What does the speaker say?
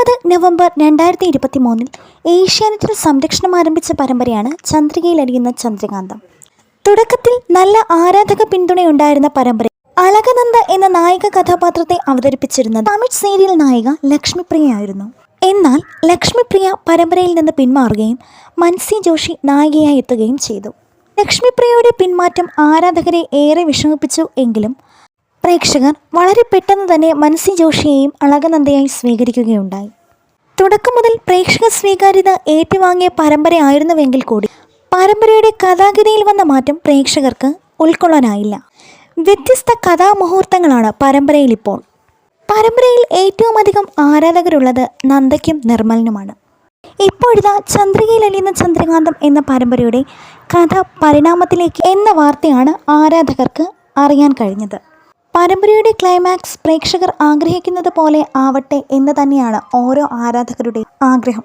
ഇരുപത് നവംബർ രണ്ടായിരത്തി ഇരുപത്തി മൂന്നിൽ ഏഷ്യാനെറ്റിൽ സംരക്ഷണം ആരംഭിച്ച പരമ്പരയാണ് ചന്ദ്രികയിലടിയുന്ന ചന്ദ്രകാന്തം. തുടക്കത്തിൽ നല്ല ആരാധക പിന്തുണയുണ്ടായിരുന്ന പരമ്പര അളകനന്ദ എന്ന നായിക കഥാപാത്രത്തെ അവതരിപ്പിച്ചിരുന്നത് തമിഴ് സീരിയൽ നായിക ലക്ഷ്മിപ്രിയയായിരുന്നു. എന്നാൽ ലക്ഷ്മിപ്രിയ പരമ്പരയിൽ നിന്ന് പിന്മാറുകയും മൻസി ജോഷി നായികയായി എത്തുകയും ചെയ്തു. ലക്ഷ്മിപ്രിയയുടെ പിന്മാറ്റം ആരാധകരെ ഏറെ വിഷമിപ്പിച്ചു എങ്കിലും പ്രേക്ഷകർ വളരെ പെട്ടെന്ന് തന്നെ മനസ്സി ജോഷിയെയും അളകനന്ദയായി സ്വീകരിക്കുകയുണ്ടായി. തുടക്കം മുതൽ പ്രേക്ഷക സ്വീകാര്യത ഏറ്റുവാങ്ങിയ പരമ്പരയായിരുന്നുവെങ്കിൽ കൂടി പരമ്പരയുടെ കഥാഗതിയിൽ വന്ന മാറ്റം പ്രേക്ഷകർക്ക് ഉൾക്കൊള്ളാനായില്ല. വ്യത്യസ്ത കഥാമുഹൂർത്തങ്ങളാണ് പരമ്പരയിൽ ഇപ്പോൾ പരമ്പരയിൽ ഏറ്റവും അധികം ആരാധകരുള്ളത് നന്ദയ്ക്കും നിർമ്മലിനുമാണ്. ഇപ്പോഴിതാ ചന്ദ്രികയിൽ അലിയുന്ന ചന്ദ്രകാന്തം എന്ന പരമ്പരയുടെ കഥ പരിണാമത്തിലേക്ക് എന്ന വാർത്തയാണ് ആരാധകർക്ക് അറിയാൻ കഴിഞ്ഞത്. പരമ്പരയുടെ ക്ലൈമാക്സ് പ്രേക്ഷകർ ആഗ്രഹിക്കുന്നത് പോലെ ആവട്ടെ എന്ന് തന്നെയാണ് ഓരോ ആരാധകരുടെയും ആഗ്രഹം.